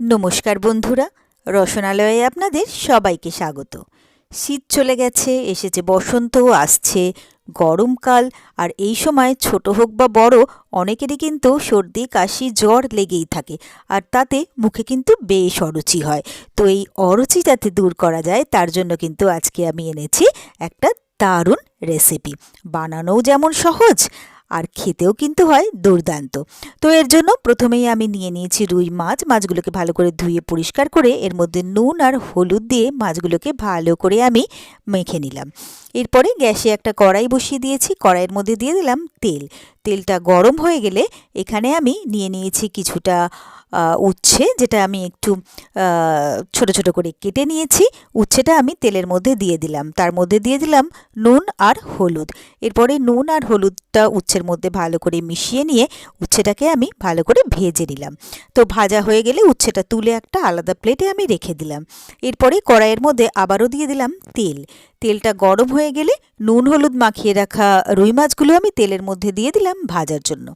নমস্কার বন্ধুরা, রসনালয়ে আপনাদের সবাইকে স্বাগত। শীত চলে গেছে, এসেছে বসন্তও আসছে গরমকাল, আর এই সময় ছোট হোক বা বড়, অনেকেরই কিন্তু সর্দি, কাশি, জ্বর লেগেই থাকে, আর তাতে মুখে কিন্তু বেশ অরুচি হয়। তো এই অরুচি যাতে দূর করা যায়, তার জন্য কিন্তু আজকে আমি এনেছি একটা দারুণ রেসিপি বানানোও যেমন সহজ আর খেতেও কিন্তু হয় দুর্দান্ত। তো এর জন্য প্রথমেই আমি নিয়ে নিয়েছি রুই মাছ। মাছগুলোকে ভালো করে ধুয়ে পরিষ্কার করে এর মধ্যে নুন আর হলুদ দিয়ে মাছগুলোকে ভালো করে আমি মেখে নিলাম। এরপরে গ্যাসে একটা কড়াই বসিয়ে দিয়েছি। কড়াইয়ের মধ্যে দিয়ে দিলাম তেল। তেলটা গরম হয়ে গেলে এখানে আমি নিয়ে নিয়েছি কিছুটা উচ্ছে, যেটা আমি একটু ছোট ছোট করে কেটে নিয়েছি। উচ্ছেটা আমি তেলের মধ্যে দিয়ে দিলাম। তার মধ্যে দিয়ে দিলাম নুন আর হলুদ। এরপরে নুন আর হলুদটা উচ্ছের মধ্যে ভালো করে মিশিয়ে নিয়ে উচ্ছেটাকে আমি ভালো করে ভেজে নিলাম। তো ভাজা হয়ে গেলে উচ্ছেটা তুলে একটা আলাদা প্লেটে আমি রেখে দিলাম। এরপরে কড়াইয়ের মধ্যে আবারও দিয়ে দিলাম তেল। তেলটা গরম হয়ে গেলে নুন, হলুদ মাখিয়ে রাখা রুই মাছগুলো আমি তেলের মধ্যে দিয়ে দিলাম ভাজার জন্য।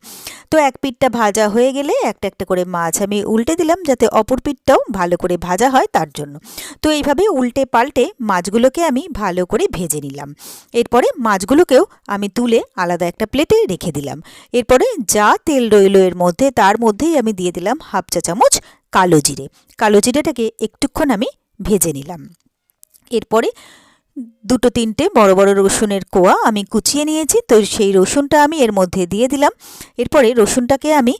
তো এক পিঠটা ভাজা হয়ে গেলে একটা একটা করে মাছ আমি উল্টে দিলাম যাতে অপর পিঠটাও ভালো করে ভাজা হয় তার জন্য। তো এইভাবে উল্টে পাল্টে মাছগুলোকে আমি ভালো করে ভেজে নিলাম। এরপরে মাছগুলোকেও আমি তুলে আলাদা একটা প্লেটে রেখে দিলাম। এরপরে যা তেল রইল এর মধ্যে তার মধ্যেই আমি দিয়ে দিলাম হাফ চা চামচ কালো জিরে। কালো জিরেটাকে একটুক্ষণ আমি ভেজে নিলাম। এরপরে দুটো তিনটে বড় বড় রসুনের কোয়া আমি কুচিয়ে নিয়েছি। তো সেই রসুনটা আমি এর মধ্যে দিয়ে দিলাম। এরপরে রসুনটাকে আমি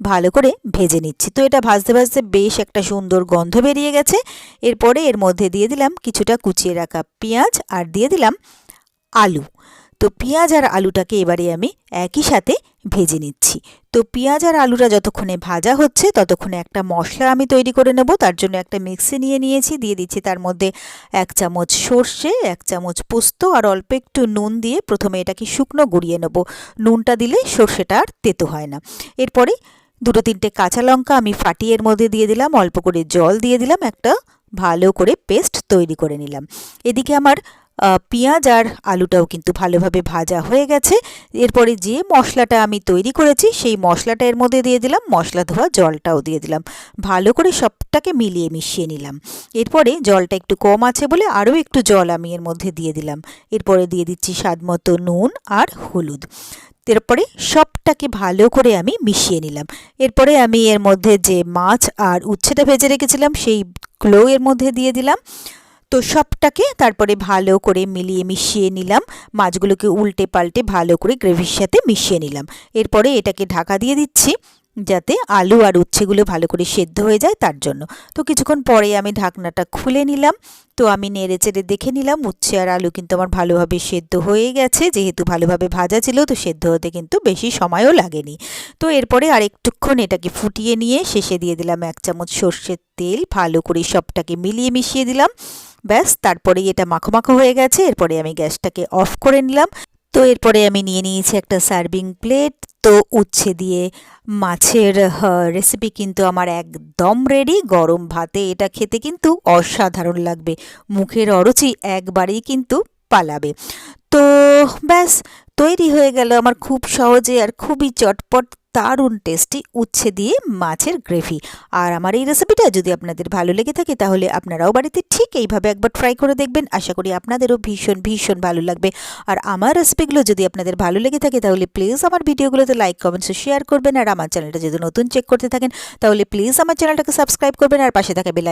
ভালো করে ভেজে নিচ্ছি। তো এটা ভাজতে ভাজতে বেশ একটা সুন্দর গন্ধ বেরিয়ে গেছে। এরপরে এর মধ্যে দিয়ে দিলাম কিছুটা কুচিয়ে রাখা পেঁয়াজ আর দিয়ে দিলাম আলু। তো পেঁয়াজ আর আলুটাকে এবারে আমি একই সাথে ভেজে নিচ্ছি। তো পেঁয়াজ আর আলুটা যতক্ষণে ভাজা হচ্ছে, ততক্ষণে একটা মশলা আমি তৈরি করে নেব। তার জন্য একটা মিক্সি নিয়ে নিয়েছি। দিয়ে দিচ্ছি তার মধ্যে এক চামচ সর্ষে, এক চামচ পোস্ত আর অল্প একটু নুন দিয়ে প্রথমে এটাকে শুকনো গুঁড়িয়ে নেব। নুনটা দিলে সর্ষেটা আর তেতো হয় না। এরপরে দুটো তিনটে কাঁচা লঙ্কা আমি ফাটিয়ে এর মধ্যে দিয়ে দিলাম। অল্প করে জল দিয়ে দিলাম। একটা ভালো করে পেস্ট তৈরি করে নিলাম। এদিকে আমার পেঁয়াজ আর আলুটাও কিন্তু ভালোভাবে ভাজা হয়ে গেছে। এরপরে যে মশলাটা আমি তৈরি করেছি, সেই মশলাটা এর মধ্যে দিয়ে দিলাম, মশলা ধোয়া জলটাও দিয়ে দিলাম। ভালো করে সবটাকে মিলিয়ে মিশিয়ে নিলাম। এরপরে জলটা একটু কম আছে বলে আরও একটু জল আমি এর মধ্যে দিয়ে দিলাম। এরপরে দিয়ে দিচ্ছি স্বাদ মতো নুন আর হলুদ। এরপরে সবটাকে ভালো করে আমি মিশিয়ে নিলাম। এরপরে আমি এর মধ্যে যে মাছ আর উচ্ছেটা ভেজে রেখেছিলাম সেইগুলো এর মধ্যে দিয়ে দিলাম। তো সবটাকে তারপরে ভালো করে মিলিয়ে মিশিয়ে নিলাম। মাছগুলোকে উল্টে পাল্টে ভালো করে গ্রেভির সাথে মিশিয়ে নিলাম। এরপরে এটাকে ঢাকা দিয়ে দিচ্ছি। যাতে আলু আর উচ্ছেগুলো ভালো করে সেদ্ধ হয়ে যায় তার জন্য। তো কিছুক্ষণ পরে আমি ঢাকনাটা খুলে নিলাম। তো আমি নেড়ে চেড়ে দেখে নিলাম, উচ্ছে আর আলু কিন্তু আমার ভালোভাবে সেদ্ধ হয়ে গেছে। যেহেতু ভালোভাবে ভাজা ছিল, তো সেদ্ধ হতে কিন্তু বেশি সময়ও লাগেনি। তো এরপরে আর একটুক্ষণ এটাকে ফুটিয়ে নিয়ে শেষে দিয়ে দিলাম এক চামচ সর্ষের তেল, ভালো করে সবটাকে মিলিয়ে মিশিয়ে দিলাম। ব্যাস, তারপরেই এটা মাখো মাখো হয়ে গেছে। এরপরে আমি গ্যাসটাকে অফ করে নিলাম। তো এরপরে আমি নিয়ে নিয়েছি একটা সার্ভিং প্লেট। তো উচ্ছে দিয়ে মাছের রেসিপি কিন্তু আমার একদম রেডি গরম ভাতে এটা খেতে কিন্তু অসাধারণ লাগবে। মুখের অরুচি একবারেই কিন্তু পালাবে। তো ব্যাস তৈরি হয়ে গেল আমার খুব সহজে আর খুবই চটপট, দারুণ টেস্টি উচ্ছে দিয়ে মাছের গ্রেভি আর আমার এই রেসিপিটা যদি আপনাদের ভালো লেগে থাকে তাহলে আপনারাও বাড়িতে ঠিক এইভাবে একবার ট্রাই করে দেখবেন। আশা করি আপনাদেরও ভীষণ ভীষণ ভালো লাগবে। আর আমার রেসিপিগুলো যদি আপনাদের ভালো লেগে থাকে তাহলে প্লিজ আমার ভিডিওগুলোতে লাইক কমেন্টস শেয়ার করবেন। আর আমার চ্যানেলটা যদি নতুন চেক করতে থাকেন তাহলে প্লিজ আমার চ্যানেলটাকে সাবস্ক্রাইব করবেন। আর পাশে থাকা বেল